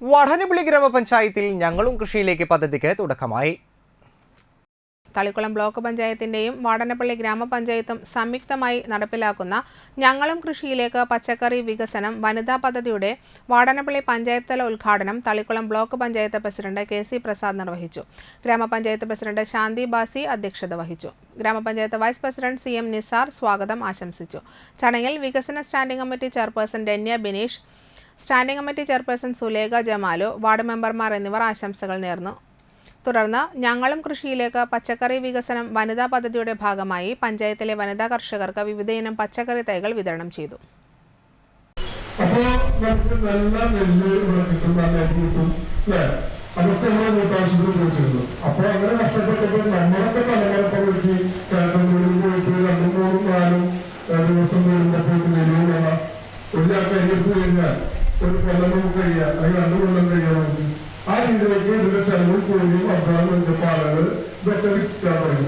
വടനപ്പള്ളി ഗ്രാമപഞ്ചായത്തിൽ ഞങ്ങളും കൃഷിയിലേക്ക് പദ്ധതിക്ക് തുടക്കമായി. തളിക്കുളം ബ്ലോക്ക് പഞ്ചായത്തിന്റെയും വാടനപ്പള്ളി ഗ്രാമപഞ്ചായത്തും സംയുക്തമായി നടപ്പിലാക്കുന്ന ഞങ്ങളും കൃഷിയിലേക്ക് പച്ചക്കറി വികസനം വനിതാ പദ്ധതിയുടെ വാടനപ്പള്ളി പഞ്ചായത്ത് തല ഉദ്ഘാടനം Thalikulam block panchayat president K C Prasad നിർവഹിച്ചു. ഗ്രാമപഞ്ചായത്ത് പ്രസിഡന്റ് ശാന്തി ബാസി അധ്യക്ഷത വഹിച്ചു. ഗ്രാമപഞ്ചായത്ത് vice president C M Nisar സ്വാഗതം ആശംസിച്ചു. ചടങ്ങിൽ വികസന standing committee chairperson Denya Bineesh standing committee chairperson Sulekha Jamalu ward മെമ്പർമാർ എന്നിവർ ആശംസകൾ നേർന്നു. തുടർന്ന് ഞങ്ങളും കൃഷിയിലേക്ക് പച്ചക്കറി വികസനം വനിതാ പദ്ധതിയുടെ ഭാഗമായി പഞ്ചായത്തിലെ വനിതാ കർഷകർക്ക് വിവിധയിനം പച്ചക്കറി തൈകൾ വിതരണം ചെയ്തു. ദിവസം വരുമ്പോഴത്തേക്ക് ഒരു കഴിഞ്ഞാൽ ഒരു കൊല്ലവും കഴിയാം അല്ലെങ്കിൽ രണ്ടു കൊല്ലം കഴിയണമെങ്കിൽ ആ രീതിയിലേക്ക് ഇതിന്റെ ചെലവ് കൂടിയും അധ്വാനം പാലങ്ങൾ ഇതൊക്കെ വിൽക്കാൻ തുടങ്ങി.